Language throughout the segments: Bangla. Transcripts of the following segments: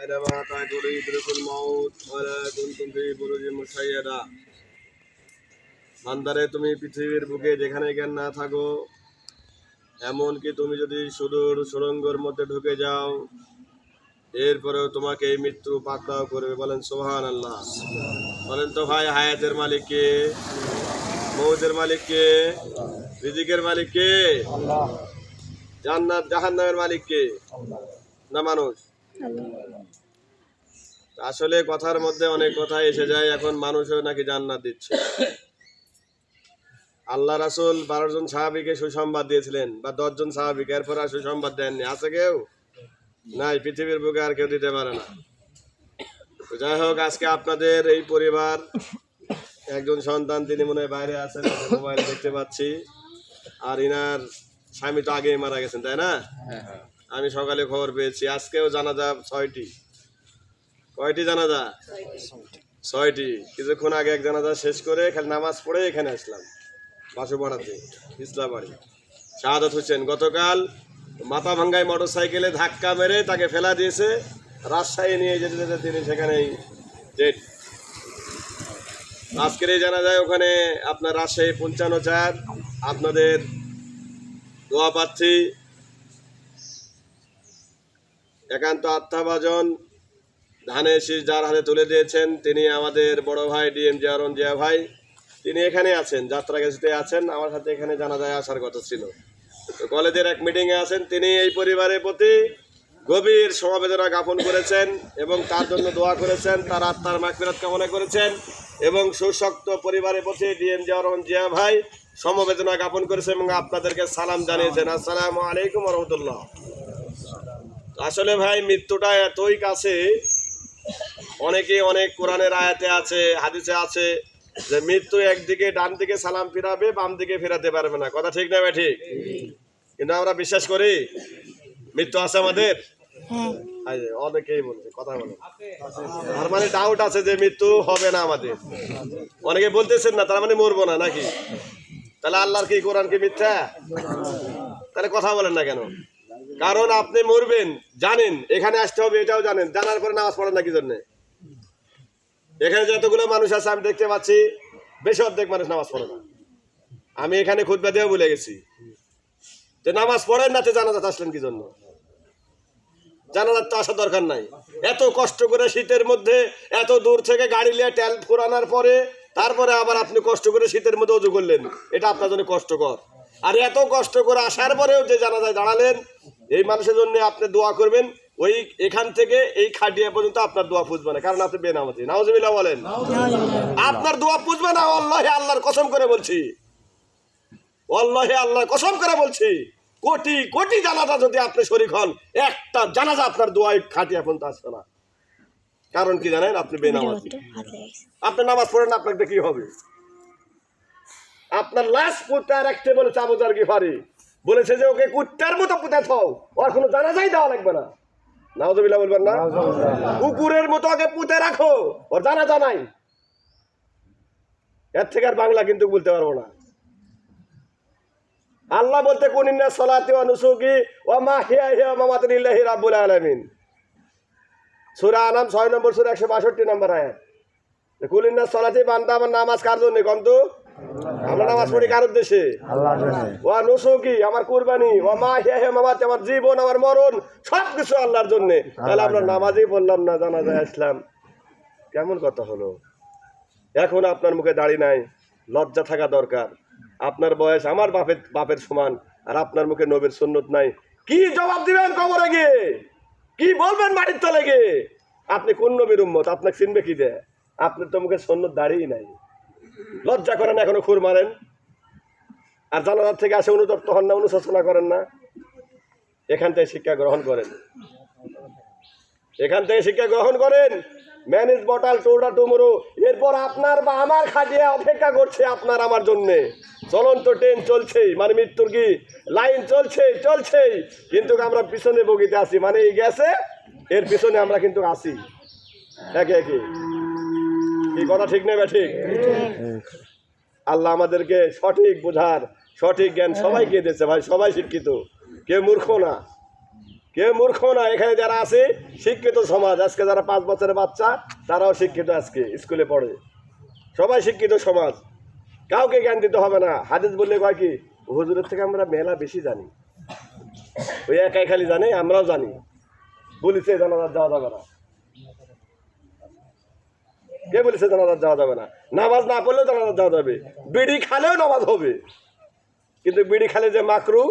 أينما تعتدوا يدركوا الموت ولا كنتم في بروج مشيدة বান্দারে তুমি পৃথিবীর বুকে যেখানে জ্ঞান না থাকো এমনকি তুমি যদি সুদূর সুরঙ্গর মধ্যে ঢুকে যাও এরপরেও তোমাকে এই মৃত্যু পাকড়াও করবে বলেন সোহান আল্লাহ বলেন তো ভাই হায়াতের মালিক কে মৌতের মালিক কে রিজিকের মালিক কে জান্নাত জাহান্নামের মালিক কে না মানুষ আসলে কথার মধ্যে অনেক কথা এসে যায়, এখন মানুষও নাকি জান্নাত দিচ্ছে। আল্লাহ রাসুল বারো জন সাহাবিকে সুসংবাদ দিয়েছিলেন, বা দশজন সাহাবিক, এরপর আর সুসংবাদ দেননি। আছে কেউ? নাই, পৃথিবীর বুকে আর কেউ দিতে পারে না। যাই হোক, আজকে আপনাদের এই পরিবার, একজন সন্তান, তিনি মনে হয় বাইরে আছেন মোবাইলে দেখতে পাচ্ছি। আর ইনার স্বামী তো আগেই মারা গেছেন, তাই না? আমি সকালে খবর পেয়েছি। আজকেও জানাজা ছয়টি। কয়টি জানাজা? ছয়টি। কিছুক্ষণ আগে এক জানাজা শেষ করে খালি নামাজ পড়ে এখানে আসলাম বাসুপাড়াতে ইসলামাবাড়ি শাহাদত হোসেন গতকাল মাথা ভাঙ্গায় মোটর সাইকেলে ধাক্কা মেরে তাকে ফেলা দিয়েছে, রাজশাহী নিয়ে যেতে যেতে তিনি সেখানেই ডেট আজকের এই জানা যায় ওখানে আপনার রাজশাহী পঞ্চান্ন চার, আপনাদের দোয়া প্রার্থী একান্ত আত্মাভাজন, ধানের শীষ যার হাতে তুলে দিয়েছেন, তিনি আমাদের বড় ভাই ডিএম জিয়ারন জিয়া ভাই। তিনি এখানে আছেন, যাত্রা গেছিতে আছেন, আমার সাথে এখানে জানা যায় আসার কথা ছিল। তো কলেজের এক মিটিংয়ে আছেন, তিনি এই পরিবারের প্রতি গভীর সমবেদনা জ্ঞাপন করেছেন এবং তার জন্য দোয়া করেছেন, তার আত্মার মাগফিরাত কামনা করেছেন এবং সুশক্ত পরিবারের প্রতি ডিএম জিয়ারন জিয়া ভাই সমবেদনা জ্ঞাপন করেছেন এবং আপনাদেরকে সালাম জানিয়েছেন। আসসালামু আলাইকুম রহমতুল্লাহ। আসলে ভাই মৃত্যুটা এতই কাছে অনেকে অনেক কোরআনের আয়াতে আছে হাদিসে আছে যে মৃত্যু একদিকে ডান দিকে সালাম ফিরাবে বাম দিকে ফেরাতে পারবে না। কথা ঠিক না ভাই ঠিক? কিন্তু আমরা বিশ্বাস করি মৃত্যু আছে আমাদের? এই অনেকেই বলছে কথা বলে। তার মানে ডাউট আছে যে মৃত্যু হবে না আমাদের। অনেকে বলতেছেন না তার মানে মরবো না নাকি? তাহলে আল্লাহর কি কোরআন কি মিথ্যা? তাহলে কথা বলেন না কেন? কারণ আপনি মরবেন, জানেন, এখানে আসতে হবে, এটাও জানেন, জানার পরে নামাজ পড়েন না কি জন্যে? এখানে যতগুলো মানুষ আছে, আমি দেখতে পাচ্ছি, বেশি অর্ধেক মানুষ নামাজ পড়ে না। আমি এখানে খুদ্া দিয়েও ভুলে গেছি। যে নামাজ পড়েন না, তো জানাজাত আসলেন কি জন্য? জানাজাত তো আসার দরকার নাই। এত কষ্ট করে শীতের মধ্যে, এত দূর থেকে গাড়ি নিয়ে ট্যাল ফুরানোর পরে, তারপরে আবার আপনি কষ্ট করে শীতের মধ্যে উজু করলেন। এটা আপনার জন্য কষ্টকর। আর এত কষ্ট করে আসার পরেও যে জানাজায় দাঁড়ালেন এই মানুষের জন্য আপনি দোয়া করবেন, ওই এখান থেকে এই খাটিয়া পর্যন্ত আপনার দোয়া পুজবে না, কারণ আপনি বেনামতি নাউজুবিল্লাহ বলেন। আপনার দোয়া পুজবে না অল্লাহে আল্লাহর কসম করে বলছি। অল্লাহে আল্লাহর কসম করে বলছি। কোটি কোটি জানাজা যদি আপনি শরিক হন, একটা জানাজা আপনার দোয়াই খাটিয়া পর্যন্ত আসবে না। কারণ কি জানেন, আপনি বেনামাজি। আপনি নামাজ পড়েন না আপনাকে কি হবে। আপনার লাশ পুঁতে রাখতে বলেছে কি গিফারি। বলেছে যে ওকে কুত্তার মতো পুঁতে থাও। ওর কোনো জানাজাই দেওয়া লাগবে না। নাওজবিল্লাহ বলবেন না? কুকুরের মতো ওকে পুঁতে রাখো। ওর জানাজা নাই। এর থেকে আর বাংলা কিন্তু বলতে পারব না। আল্লাহ বলতে কুনিন্না সলাতি ওয়া নুসুকি ওয়া মা হিয়া হিয়া মামাতুলিল্লাহি রাব্বুল আলামিন। সূরা আনাম 6 নম্বর সূরা 162 নম্বর আয়াত। কুলিন্না সলাতি বান্দা আমার নামাজ কার জন্য? কম তো। আমরা নামাজ পড়ি কার উদ্দেশ্যে? ওয়া নুসুকি আমার কুরবানি। ওয়া মা হিয়া হিয়া মামাতি আমার জীবন আমার মরণ সব কিছু আল্লাহর জন্য। তাহলে আমরা নামাজই পড়লাম না জানা যায় আসলাম। কেমন কথা হলো? এখন আপনার মুখে দাড়ি নাই লজ্জা থাকা দরকার। আপনার বয়স আমার বাপের বাপের সমান আর আপনার মুখে নবীর সুন্নত নাই। কি জবাব দিবেন কবরে গিয়ে? কি বলবেন বাড়ির তলে গিয়ে? আপনি কোন নবীর উম্মত? আপনাকে চিনবে কি দেয় আপনার তো মুখে সন্ন্যত দাঁড়িয়ে নাই। লজ্জা করেন এখনও খুর মারেন। আর জানাজার থেকে আসে অনুতপ্ত হন না, অনুশোচনা করেন না। এখান থেকে শিক্ষা গ্রহণ করেন। এখান থেকে শিক্ষা গ্রহণ করেন। ম্যানেজ বটাল টোটা টুমরো এরপর আপনার বা আমার খাটিয়ে অপেক্ষা করছে আপনার আমার জন্যে। চলন্ত ট্রেন চলছেই মানে মৃত্যুর কি? লাইন চলছে চলছেই। কিন্তু আমরা পিছনে বগিতে আছি মানে এই গেছে, এর পিছনে আমরা কিন্তু আসি একে একে। কি কথা ঠিক নেই ঠিক? আল্লাহ আমাদেরকে সঠিক বোঝার, সঠিক জ্ঞান সবাইকে দিয়েছে ভাই, সবাই শিক্ষিত। কেউ মূর্খ না। কেউ মূর্খ না। এখানে যারা আছে, শিক্ষিত সমাজ, আজকে যারা পাঁচ বছরের বাচ্চা, তারাও শিক্ষিত আজকে, স্কুলে পড়ে। সবাই শিক্ষিত সমাজ। কাউকে জ্ঞান দিতে হবে না। হাদিস বললে কয় কি, হুজুরের থেকে আমরা মেলা বেশি জানি। ওই একাই খালি জানে, আমরাও জানি। বলিছে জানাজার যাওয়া যাবে না। কে বলেছে জানাজার যাওয়া যাবে না? নামাজ না পড়লেও জানাজার যাওয়া যাবে। বিড়ি খালেও নামাজ হবে। কিন্তু বিড়ি খালে যে মাকরু,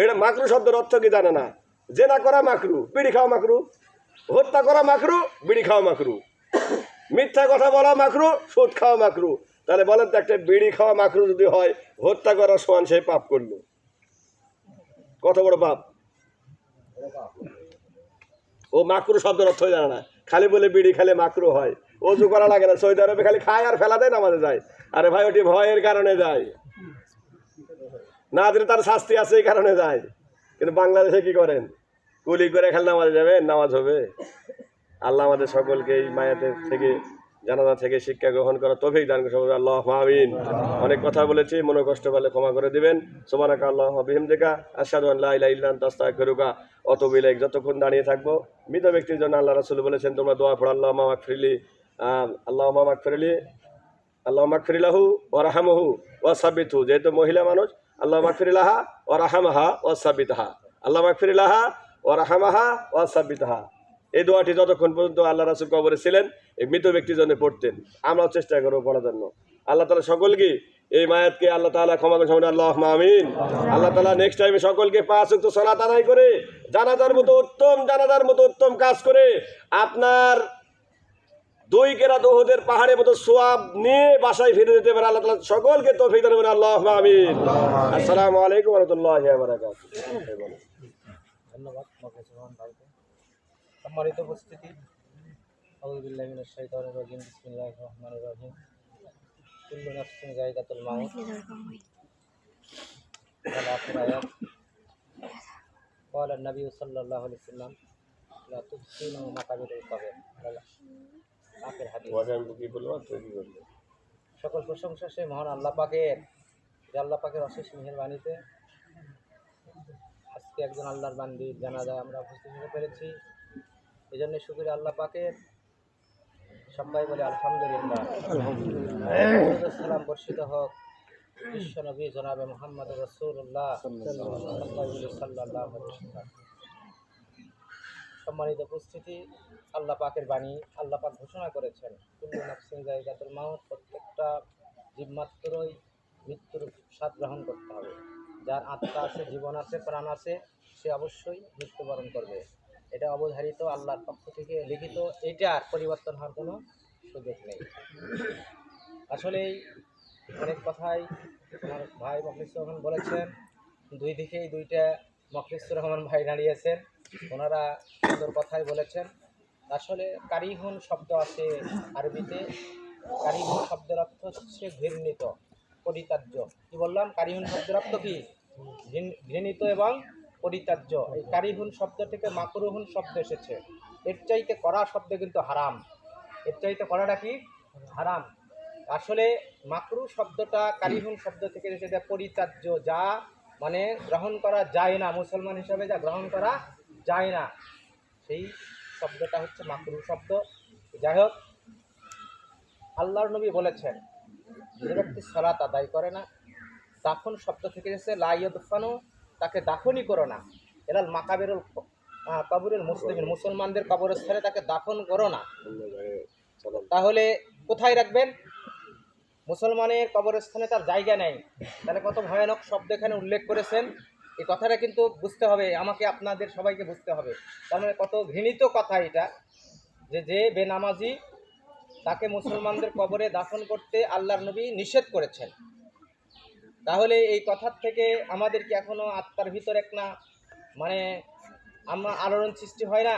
এটা মাকরু শব্দের অর্থ কি জানে না? জেনা করা মাকরু, বিড়ি খাওয়া মাকরু। হত্যা করা মাকরু, বিড়ি খাওয়া মাকরু। মিথ্যা কথা বলা মাকরু, সুদ খাওয়া মাকরু। তাহলে বলেন তো একটা বিড়ি খাওয়া মাকরু যদি হয়, হত্যা করা সমান সেই পাপ করল। কত বড় পাপ? ও মাকরু শব্দের অর্থ জানে না। খালি বলে বিড়ি খালে মাকরু হয়। অজু করা লাগে না, সৌদি আরবে খালি খায় আর ফেলা দেয় না আমাদের যায়। আরে ভাই, ওটি ভয়ের কারণে যায়। না দিলে তার শাস্তি আছে এই কারণে যায়। কিন্তু বাংলাদেশে কি করেন? কুলি করে খালি নামাজে যাবে নামাজ হবে। আল্লাহ আমাদের সকলকে এই মায়াতের থেকে, জানাজা থেকে শিক্ষা গ্রহণ করা তফিক দান করে আল্লাহ মামিন অনেক কথা বলেছি মনে কষ্ট পেলে ক্ষমা করে দিবেন। সোমানাকা আল্লাহ বিহিমদিকা আসাদু আল্লাহ ইলা ইল্লান তাস্তা করুকা অত বিলেক যতক্ষণ দাঁড়িয়ে থাকব, মৃত ব্যক্তির জন্য আল্লাহ রাসুল বলেছেন, তোমরা দোয়া পড়ো আল্লাহ মামাক ফিরিলি আল্লাহ মামাক ফিরিলি আল্লাহ মাকফিরিলাহু ও রাহামহু ও সাবিতহু যেহেতু মহিলা মানুষ আল্লাহ মাকফিরিলাহা ও রাহামাহা ও সাবিতাহা আল্লাহ মাকফিরিলাহা ও রাহামাহা ও সাবিতাহা এই দোয়াটি যতক্ষণ পর্যন্ত আল্লাহ রাসুল কবরে ছিলেন, এই মৃত ব্যক্তির জন্য পড়তেন। আমরাও চেষ্টা করব পড়ার জন্য। আল্লাহ তালা সকলকে এই মায়াতকে আল্লাহ তালা ক্ষমা করে আল্লাহ আমিন। আল্লাহ তালা নেক্সট টাইমে সকলকে পাঁচ উক্ত সলাত আদায় করে, জানাজার মতো উত্তম, জানাজার মতো উত্তম কাজ করে আপনার দুই কেরাত ওহুদের পাহাড়ের মতো সোয়াব নিয়ে বাসায় ফিরে যেতে পারে আল্লাহ তালা সকলকে তৌফিক দান করেন আল্লাহ আমিন আসসালামু আলাইকুম রহমতুল্লাহ বারাকাতুহু ধন্যবাদ মফিজ রহমান ভাইকে সম্মানিত উপস্থিতি আউযুবিল্লাহি শাইতানির রাজিম বিসমিল্লাহির রহমানির রহিম কুল্লু নাফসিন যায়গাতুল মাউত আল আখির আয়াত قال النبي صلى الله عليه وسلم لا تحسنوا مقابر القبر আখির হাদিস সকল প্রশংসা সেই মহান আল্লাহ পাকের। যে আল্লাহ পাকের অশেষ মেহেরবানিতে আজকে একজন আল্লাহর বান্দির জানাজায় আমরা উপস্থিত হতে পেরেছি। এই জন্য শুক্রিয়া আল্লাহ পাকের। সবাই বলে আলহামদুলিল্লাহ। সালাম বর্ষিত হোক। বিশ্ব নবী জনাবে মোহাম্মদ রসুল্লাহ সাল্লাহ সম্মানিত উপস্থিতি, আল্লাহ পাকের বাণী আল্লাহ পাক ঘোষণা করেছেন, কুল্লু নাফসিন জায়গাতুল মাউত, প্রত্যেকটা জীবমাত্রই মৃত্যুর স্বাদ গ্রহণ করতে হবে। যার আত্মা আছে, জীবন আছে, প্রাণ আছে, সে অবশ্যই মৃত্যুবরণ করবে। এটা অবধারিত আল্লাহর পক্ষ থেকে লিখিত, এটার পরিবর্তন হওয়ার কোনো সুযোগ নেই। আসলেই অনেক কথাই আমার ভাই রহমান বলেছেন, দুই দিকেই দুইটা মখলিসুর রহমান ভাই দাঁড়িয়েছেন ওনারা সুন্দর কথাই বলেছেন। আসলে কারিহুন শব্দ আছে আরবিতে। কারিহুন শব্দের অর্থ হচ্ছে ঘৃণিত পরিত্যাজ্য কি বললাম? কারিহুন শব্দের অর্থ কি? ঘৃণ- ঘৃণিত এবং পরিত্যাজ্য এই কারিহুন শব্দ থেকে মাকরুহুন শব্দ এসেছে। এর চাইতে করা শব্দ কিন্তু হারাম। এর চাইতে করাটা কি? হারাম। আসলে মাকরু শব্দটা কারিহুন শব্দ থেকে এসেছে পরিত্যাজ্য যা মানে গ্রহণ করা যায় না মুসলমান হিসাবে যা গ্রহণ করা যায় না। সেই শব্দটা হচ্ছে মাকরু শব্দ। যাই হোক আল্লাহর নবী বলেছেন যে ব্যক্তি সলাত আদায় করে না দাফন শব্দ থেকে এসেছে লাইয়দফানো তাকে দাফনই করো না। এরাল মাকাবেরুল আহ, কবরুল মুসলিমের মুসলমানদের কবরস্থানে তাকে দাফন করো না। তাহলে কোথায় রাখবেন? মুসলমানের কবরস্থানে তার জায়গা নেই। তাহলে কত ভয়ানক শব্দ এখানে উল্লেখ করেছেন। এই কথাটা কিন্তু বুঝতে হবে, আমাকে আপনাদের সবাইকে বুঝতে হবে। তার মানে কত ঘৃণিত কথা এটা যে যে বেনামাজি তাকে মুসলমানদের কবরে দাফন করতে আল্লাহর নবী নিষেধ করেছেন। তাহলে এই কথার থেকে আমাদের কি এখনও আত্মার ভিতর এক না? মানে আমরা আলোড়ন সৃষ্টি হয় না?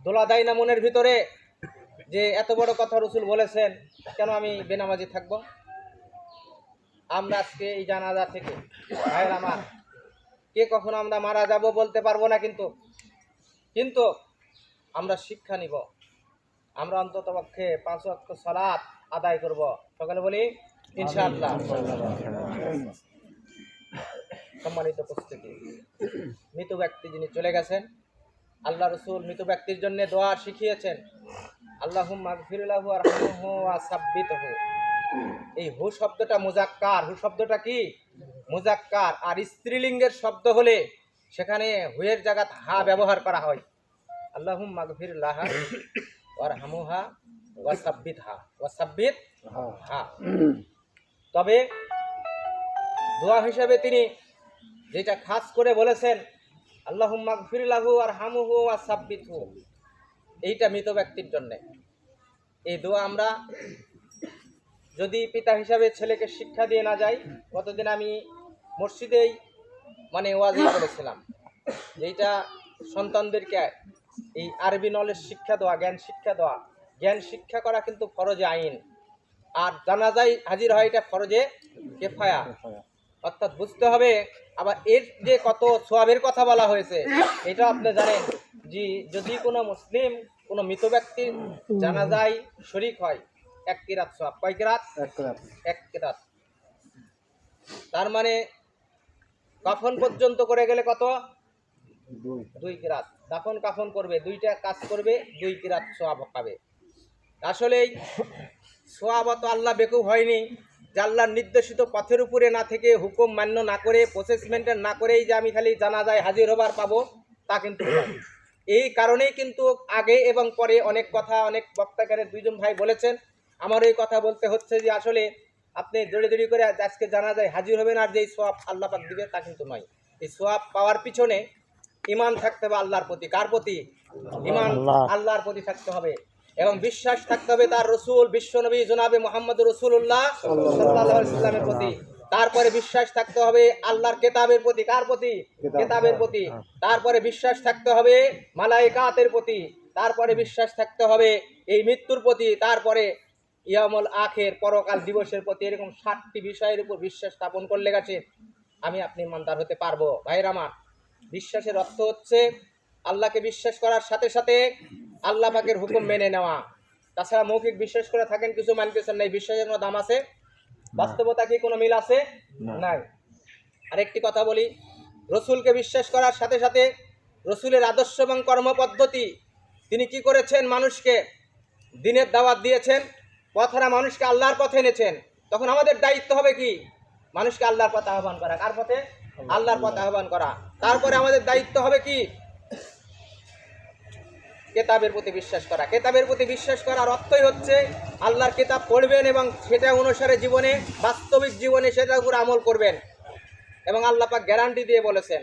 দোলা দেয় না মনের ভিতরে? যে এত বড় কথা রসুল বলেছেন, কেন আমি বেনামাজি থাকব? আমরা আজকে এই জানাজা থেকে, ভাইয়ের আমার, কে কখনো আমরা মারা যাব বলতে পারব না কিন্তু। কিন্তু আমরা শিক্ষা নিব, আমরা অন্তত পক্ষে পাঁচ অক্ষ সালাত আদায় করব। সকালে বলি, ইনশাআল্লাহ। সম্মানিত উপস্থিতি, মৃত ব্যক্তি যিনি চলে গেছেন, আল্লাহ রসুল মৃত ব্যক্তির জন্য দোয়া শিখিয়েছেন। আল্লাহ মাগফিরুল্লাহু আর সাব্বিত হু এই হু শব্দটা মুজাক্কার। হু শব্দটা কি? মুজাক্কার। আর স্ত্রীলিঙ্গের শব্দ হলে সেখানে হুয়ের জায়গাত হা ব্যবহার করা হয়। আল্লাহুম মাগফিরুল্লাহ ওয়ার হামুহা ওয়া সাব্বিত হা ওয়া সাব্বিত হা। তবে দোয়া হিসেবে তিনি যেটা খাস করে বলেছেন আল্লাহ মাগফিরুল্লাহু আর হামুহু ওয়া সাব্বিত হু এইটা মৃত ব্যক্তির জন্যে। এই দোয়া আমরা যদি পিতা হিসাবে ছেলেকে শিক্ষা দিয়ে না যাই, কতদিন আমি মসজিদেই মানে ওয়াজি করেছিলাম। এইটা সন্তানদেরকে এই আরবি নলেজ শিক্ষা দেওয়া জ্ঞান শিক্ষা দেওয়া জ্ঞান শিক্ষা করা কিন্তু ফরজে আইন। আর জানাজাই হাজির হয় এটা ফরজে কেফায়া। অর্থাৎ বুঝতে হবে আবার এর যে কত সোয়াবের কথা বলা হয়েছে এটা আপনি জানেন যে যদি কোনো মুসলিম কোনো মৃত ব্যক্তির জানাজায় শরিক হয় এক কিরাত সোয়াব। কয় কিরাত? এক কিরাত। তার মানে কাফন পর্যন্ত করে গেলে কত? দুই। কিরাত। দাফন কাফন করবে দুইটা কাজ করবে দুই কিরাত সোয়াব পাবে আসলেই সোয়াব তো আল্লাহ বেকুব হয়নি। যে আল্লাহর নির্দেশিত পথের উপরে না থেকে হুকুম মান্য না করে প্রসেস মেনটেন না করেই যে আমি খালি জানা যায় হাজির হবার পাবো তা কিন্তু এই কারণেই কিন্তু আগে এবং পরে অনেক কথা অনেক বক্তাকারের দুইজন ভাই বলেছেন। আমার এই কথা বলতে হচ্ছে যে আসলে আপনি দড়ি দড়ি করে আজকে জানা যায় হাজির হবেন আর যেই সোয়াব আল্লাহ পাক দিবে তা কিন্তু নয়। এই সোয়াব পাওয়ার পিছনে ইমান থাকতে হবে আল্লাহর প্রতি। কার প্রতি? ইমান আল্লাহর প্রতি থাকতে হবে। এবং বিশ্বাস থাকতে হবে তার রসুল বিশ্বনবী জনাবে মোহাম্মদ রসুল্লাহ সাল্লামের প্রতি। তারপরে বিশ্বাস থাকতে হবে আল্লাহর কেতাবের প্রতি। কার প্রতি? কেতাবের প্রতি। তারপরে বিশ্বাস থাকতে হবে মালাইকাতের প্রতি। তারপরে বিশ্বাস থাকতে হবে এই মৃত্যুর প্রতি। তারপরে ইয়ামল আখের পরকাল দিবসের প্রতি। এরকম ষাটটি বিষয়ের উপর বিশ্বাস স্থাপন করলে গেছে। আমি আপনি ইমানদার হতে পারব। ভাইয়ের আমার বিশ্বাসের অর্থ হচ্ছে আল্লাহকে বিশ্বাস করার সাথে সাথে আল্লাহ পাকের হুকুম মেনে নেওয়া। তাছাড়া মৌখিক বিশ্বাস করে থাকেন কিছু মানতেছেন না এই বিশ্বাসের কোনো দাম আছে? বাস্তবতা কি কোনো মিল আছে? নাই। আরেকটি কথা বলি রসুলকে বিশ্বাস করার সাথে সাথে রসুলের আদর্শ এবং কর্মপদ্ধতি তিনি কি করেছেন? মানুষকে দিনের দাওয়াত দিয়েছেন পথরা মানুষকে আল্লাহর পথে এনেছেন। তখন আমাদের দায়িত্ব হবে কি? মানুষকে আল্লাহর পথে আহ্বান করা। কার পথে? আল্লাহর পথে আহ্বান করা। তারপরে আমাদের দায়িত্ব হবে কি? কেতাবের প্রতি বিশ্বাস করা। কেতাবের প্রতি বিশ্বাস করার অর্থই হচ্ছে আল্লাহর কেতাব পড়বেন এবং সেটা অনুসারে জীবনে, বাস্তবিক জীবনে সেটার উপর আমল করবেন। এবং আল্লাহ পাক গ্যারান্টি দিয়ে বলেছেন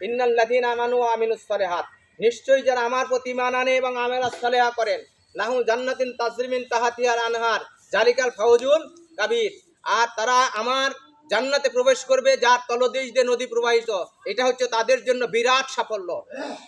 ইন্নাল্লাদিন আমানু আমিনুস সালেহাত। নিশ্চয়ই যারা আমার প্রতি মান আনে এবং আমেলা সালেহা করেন, লাহু জান্নাতিন তাজরিমিন তাহাতিয়ার আনহার, জালিকাল ফাউজুল কাবির। আর তারা আমার জান্নাতে প্রবেশ করবে যার তলদেশ দিয়ে নদী প্রবাহিত। এটা হচ্ছে তাদের জন্য বিরাট সাফল্য।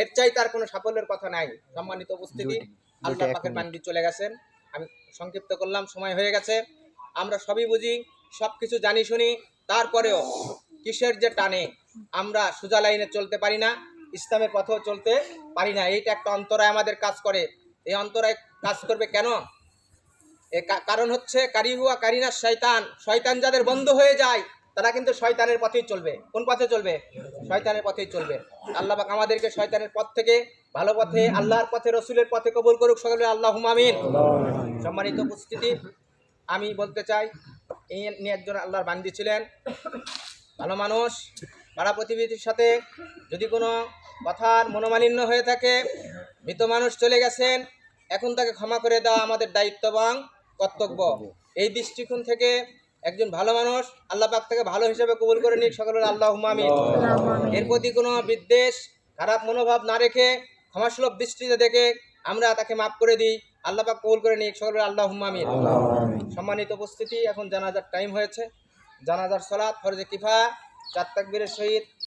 এর চাই তার কোনো সাফল্যের কথা নাই। সম্মানিত উপস্থিতি আল্লাহ পাকের পান্ডি চলে গেছেন। আমি সংক্ষিপ্ত করলাম সময় হয়ে গেছে। আমরা সবই বুঝি সব কিছু জানি শুনি। তারপরেও কিসের যে টানে আমরা সোজা লাইনে চলতে পারি না। ইসলামের পথেও চলতে পারি না। এইটা একটা অন্তরায় আমাদের কাজ করে। এই অন্তরায় কাজ করবে কেন? কারণ হচ্ছে কারিহুয়া কারিনা শয়তান শয়তান যাদের বন্ধ হয়ে যায়, তারা কিন্তু শয়তানের পথেই চলবে। কোন পথে চলবে? শয়তানের পথেই চলবে। আল্লাহ পাক আমাদেরকে শয়তানের পথ থেকে, ভালো পথে, আল্লাহর পথে, রসুলের পথে কবুল করুক সকলে। আল্লাহ হুমামিন সম্মানিত উপস্থিতি, আমি বলতে চাই, এই নিয়ে একজন আল্লাহর বান্দি ছিলেন। ভালো মানুষ পাড়া প্রতিবেশীর সাথে যদি কোনো কথার মনোমালিন্য হয়ে থাকে, মৃত মানুষ চলে গেছেন, এখন তাকে ক্ষমা করে দেওয়া আমাদের দায়িত্ব কর্তব্য। এই দৃষ্টিকোণ থেকে একজন ভালো মানুষ আল্লাহ পাক থেকে ভালো হিসেবে কবুল করে নিক সকলের আল্লাহ হুমামি এর প্রতি কোনো বিদ্বেষ খারাপ মনোভাব না রেখে ক্ষমাসুলভ দৃষ্টিতে দেখে আমরা তাকে মাফ করে দিই আল্লাহ পাক কবুল করে নিক সকলের আল্লাহ হুমামি সম্মানিত উপস্থিতি এখন জানাজার টাইম হয়েছে। জানাজার সলাৎ ফরজে কিফা চার তাকবীরের সহিত